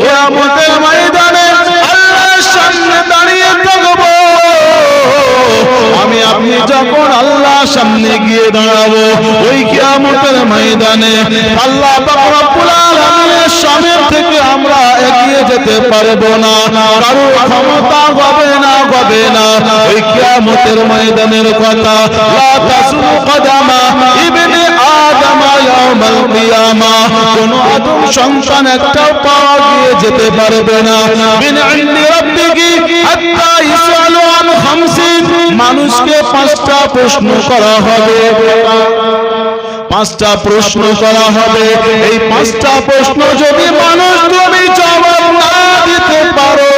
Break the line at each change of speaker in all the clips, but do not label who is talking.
কিয়ামতের ময়দানে আল্লাহর সামনে দাঁড়িয়ে থাকব। আমি আপনি যখন আল্লাহ সামনে গিয়ে দাঁড়াবো, ওই কিয়ামতের ময়দানে আল্লাহ রব্বুল আলামিনের সামনে থেকে আমরা এগিয়ে যেতে পারব না কারও ক্ষমতা হবে না হবে না। ওই কিয়ামতের ময়দানের কথা, লা তাসুলু কদামা ইবনে কিয়ামা, কোন আদম সন্তান একটাও পাওয়া গিয়ে যেতে পারবে না। বিন ইন্দি হাত্তা ইসআলু আন খামসিন, মানুষকে পাঁচটা প্রশ্ন করা হবে। পাঁচটা প্রশ্ন করা হবে। এই পাঁচটা প্রশ্ন যদি মানুষ তুমি জবাব না দিতে পারো,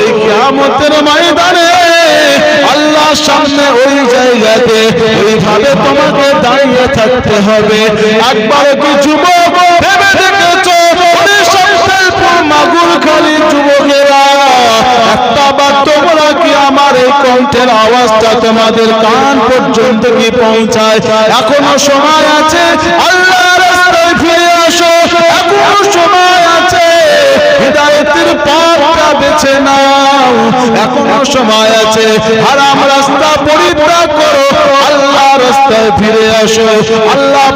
এই কিয়ামতের ময়দানে আল্লাহ সামনে ওই জায়গাতে ওইভাবে তোমাকে দাঁড়িয়ে থাকতে হবে। একবার কি যুবক ভেবে দেখেছ? মাগুর খালি যুবকেরা। একটা বার তোমরা কি আমার এই কণ্ঠের আওয়াজটা তোমাদের কান পর্যন্ত কি পৌঁছায়? এখনও সময় আছে? আল্লাহ রাস্তায় ফিরে আসো। এখনও সময় আছে। হৃদায়তের পথটা বেছে নাও। এখনও সময় আছে। হারাম রাস্তা পরিত্যাগ করো। আল্লাহ রাস্তায় ফিরে আসো। আল্লাহ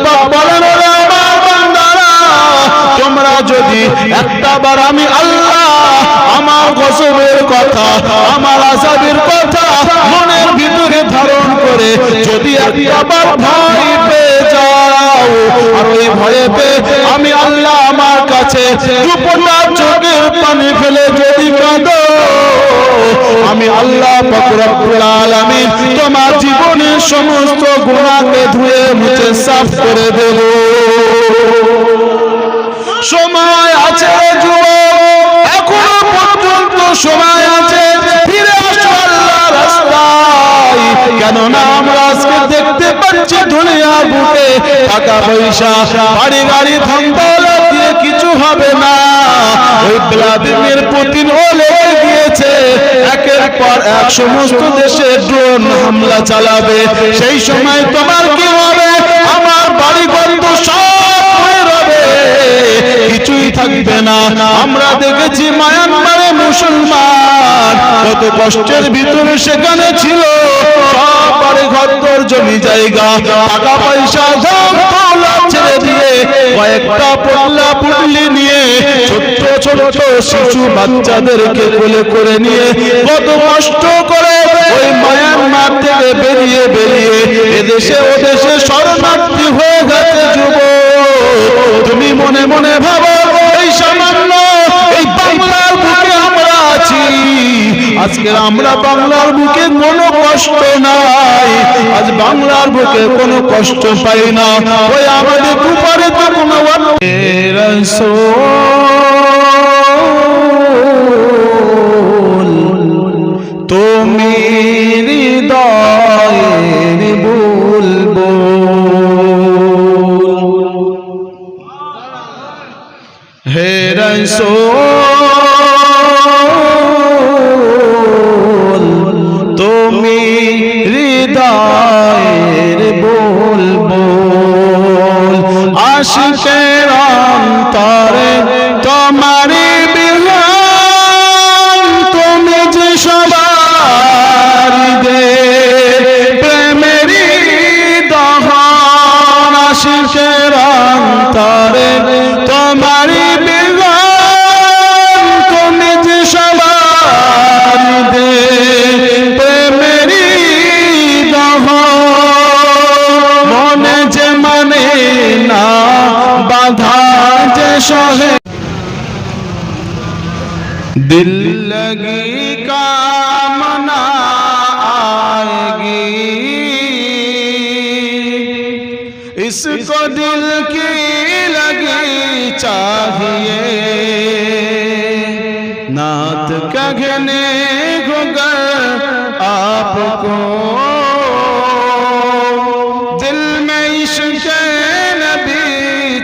তোমরা যদি একটা বার আমি আল্লাহ, আমার গসবের কথা, আমার আজাবের কথা মনের ভিতরে ধারণ করে যদি একটা বার ভয় পেয়ে যাও, আর ওই ভয়ে পেয়ে আমি আল্লাহ আমার কাছে চোখের পানি ফেলে যদি কাঁদো আল্লাহ পাক রব্বুল আলামিন তোমার জীবনের সমস্ত গুনাহকে ধুয়ে মুছে সাফ করে দেব। সময় আছে যুবক, এখনও পর্যন্ত সময় আছে, ফিরে আসো আল্লাহ রাস্তায়। আমরা আজকে দেখতে পাচ্ছি দুনিয়ার বুকে টাকা পয়সা, বাড়ি গাড়ি কিছু হবে না। ওই ভ্লাদিমির পুতিন লেগে গিয়েছে। একের পর এক সমস্ত দেশে ড্রোন হামলা চালাবে। সেই সময় তোমার কি হবে? আমার বাড়ি ঘর সব হয়ে রবে। কিছুই থাকবে না। আমরা দেখেছি মায়ানমারে মুসলমান। কত কষ্টের ভিতরে সেখানে ছিল। সব বাড়ি ঘর জমি জায়গা। টাকা পয়সা দিয়ে কয়েকটা পড়লা পুটলি নিয়ে, ছোট্ট ছোট্ট শিশু বাচ্চাদেরকে কোলে করে নিয়ে কত কষ্ট করে ওই থেকে বেরিয়ে বেরিয়ে এদেশে ও দেশে শরণার্থী হয়ে গেছে যুব তুমি মনে মনে ভাবো, এই সামান্য এই বাংলার বুকে আমরা আছি। আজকে আমরা বাংলার বুকে কোনো কষ্ট নাই। আজ বাংলার বুকে কোনো কষ্ট পাই না। ওই আমাদের উপরে তো কোনো তুমি হৃদয়ের বলব হে রসোল আশিকের दिल लगी कामना आएगी। इसको दिल की लगी चाहिए। नात कहने को गर आपको। दिल में इश्क नबी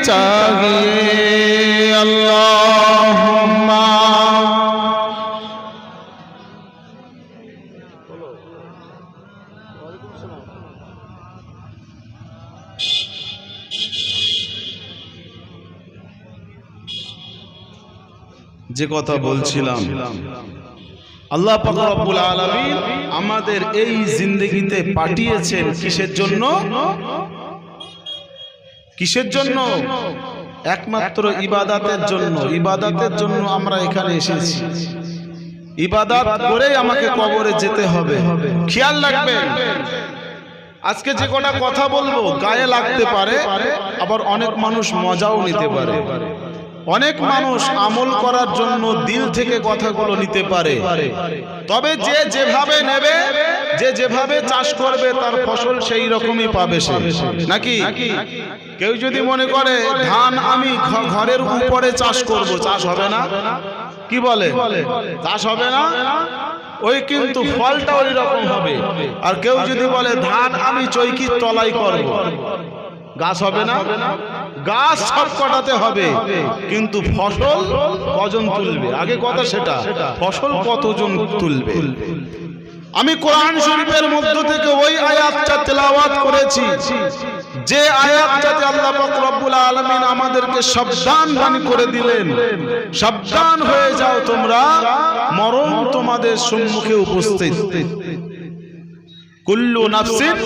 যে কথা বলছিলাম। আল্লাহ রব্বুল আলামিন আমাদের এই জিন্দগিতে পাঠিয়েছেন কিসের জন্য? কিসের জন্য? একমাত্র ইবাদাতের জন্য। ইবাদাতের জন্য আমরা এখানে এসেছি। ইবাদাত করেই আমাকে কবরে যেতে হবে। খেয়াল রাখবেন। আজকে যে কটা কথা বলব গায়ে লাগতে পারে আবার অনেক মানুষ মজাও নিতে পারে। অনেক মানুষ আমল করার জন্য দিল থেকে কথাগুলো নিতে পারে। তবে যে যেভাবে নেবে, যে যেভাবে চাষ করবে, তার ফসল সেই রকমই পাবে সে। নাকি? কেউ যদি মনে করে, ধান আমি ঘরের উপরে চাষ করব, চাষ হবে না? কি বলে? চাষ হবে না? ওই কিন্তু ফলটা ওই রকম হবে। আর কেউ যদি বলে, ধান আমি চৈকির তলাই করব। গাছ হবে না? গাছ সব কটাতে হবে। কিন্তু ফসল কজন তুলবে? আগে কথা সেটা। ফসল কতজন তুলবে? আমি কোরআন শরীফের মধ্য থেকে ওই আয়াতটা তেলাওয়াত করেছি। যে আয়াতটাতে আল্লাহ পাক রব্বুল আলামিন আমাদেরকে সাবধান বাণী করে দিলেন। সাবধান হয়ে যাও তোমরা। মরণ তোমাদের সম্মুখে উপস্থিত। কুল্লু নাফসিন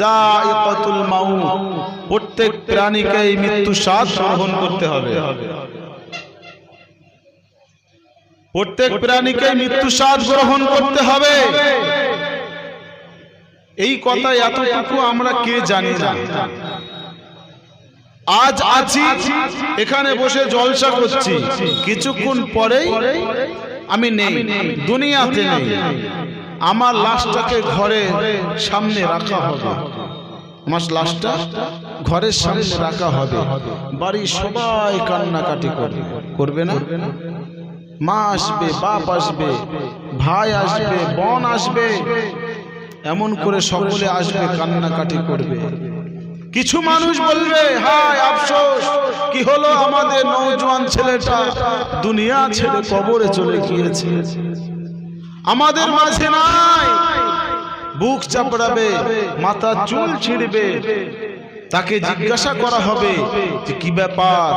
যায়িকাতুল মাউত। প্রত্যেক প্রাণীকে এই মৃত্যু স্বাদ গ্রহণ করতে হবে। প্রত্যেক প্রাণীকে মৃত্যু স্বাদ গ্রহণ করতে হবে। এই কথা এতটুকু আমরা কে জানি না। আজ আছি, এখানে বসে জলসা করছি। কিছুক্ষণ পরেই আমি নেই, দুনিয়াতে নেই। আমার লাশটাকে ঘরে সামনে রাখা হবে। আমার লাশটা ঘরের সামনে রাখা হবে। বাড়ির সবাই কান্নাকাটি করবে। করবে না? মা আসবে, বাপ আসবে, ভাই আসবে, বোন আসবে। এমন করে সকলে আসবে, কান্নাকাটি করবে। কিছু মানুষ বলবে, হায় আফসোস, কি হলো আমাদের নৌজওয়ান ছেলেটা? দুনিয়া ছেড়ে কবরে চলে গিয়েছে। আমাদের মাঝে নাই। বুক চাপড়াবে, মাথা চুল ছিঁড়বে। তাকে জিজ্ঞাসা করা হবে যে কি ব্যাপার?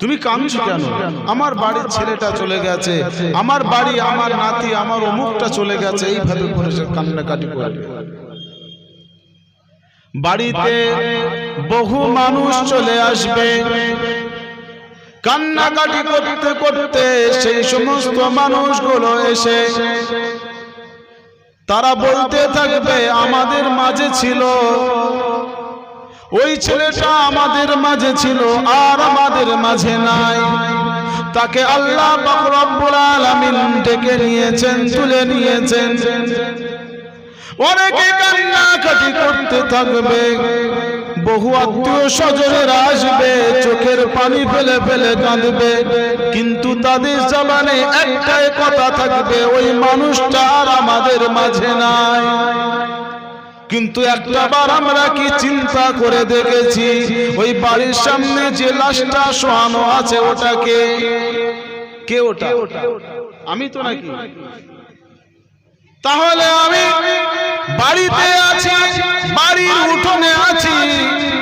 তুমি কাঁদছো কেন? আমার বাড়ির ছেলেটা চলে গেছে। আমার বাড়ি আমার নাতি আমার অমুকটা চলে গেছে। এইভাবে করে সে কান্নাকাটি করবে বাড়িতে বহু মানুষ চলে আসবে। কান্নাকাটি করতে করতে সেই সমস্ত মানুষগুলো এসে তারা বলতে থাকবে আমাদের মাঝে ছিল ওই ছেলেটা আমাদের মাঝে ছিল আর আমাদের মাঝে নাই। তাকে আল্লাহ রব্বুল আলামিন ডেকে নিয়েছেন, তুলে নিয়েছেন। অনেকে কান্নাকাটি করতে থাকবে, বহু আত্মীয় স্বজনের আসবে, চোখের পানি ফেলে ফেলে কাঁদবে। কিন্তু তাদের জবানে একটাই কথা থাকবে, ওই মানুষটা আর আমাদের মাঝে নাই। কিন্তু একটা বার আমরা কি চিন্তা করে দেখেছি, ওই বাড়ির সামনে যে লাশটা শোয়ানো আছে ওটাকে কে ওটা? আমি তো নাকি? তাহলে আমি বাড়িতে আছি, বাড়ির উঠোনে আছি,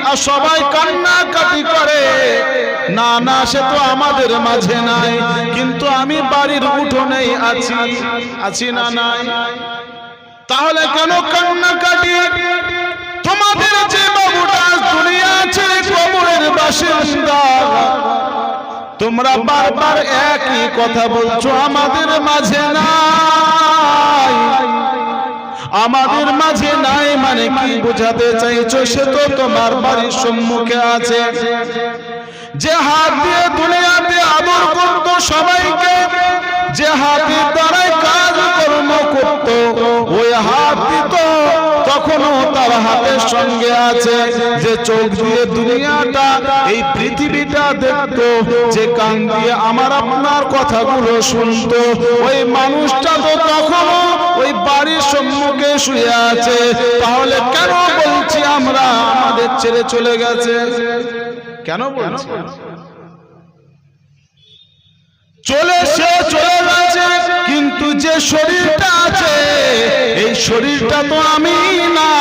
আর সবাই কান্নাকাটি করে। না না, সে তো আমাদের মাঝে নাই, কিন্তু আমি বাড়ির উঠোনেই আছি। আছি না নাই? তাহলে কেন কান্নাকাটি? তোমাদের যে বাবুটা দুনিয়া ছেড়ে কবরের বাসিন্দা। তোমরা বারবার একই কথা বলছো, আমাদের মাঝে নাই। আমাদের মাঝে নাই মানে কি বোঝাতে চাইছো, সে তো তোমার বাড়ির সম্মুখে আছে। যে হাত দিয়ে দুনিয়াতে আদর করতো সবাইকে, যে কর্ম করতো ওই হাত দিত, তখনও তার হাতের সঙ্গে আছে যে চোখ দিয়ে দুনিয়াটা, এই পৃথিবীটা দেখতো, যে কান দিয়ে আমার আপনার কথাগুলো শুনতো। ওই মানুষটা তো তখনও ওই বাড়ির সম্মুখে শুয়ে আছে। তাহলে কেন বলছি আমরা আমাদের ছেড়ে চলে গেছে? কেন বলছি? চলে সে চলে কিন্তু যে শরীরটা আছে, এই শরীরটা তো আমি না।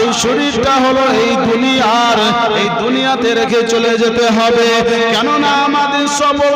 এই শরীরটা হলো এই দুনিয়ার, এই দুনিয়াতে রেখে চলে যেতে হবে। কেননা আমাদের সবল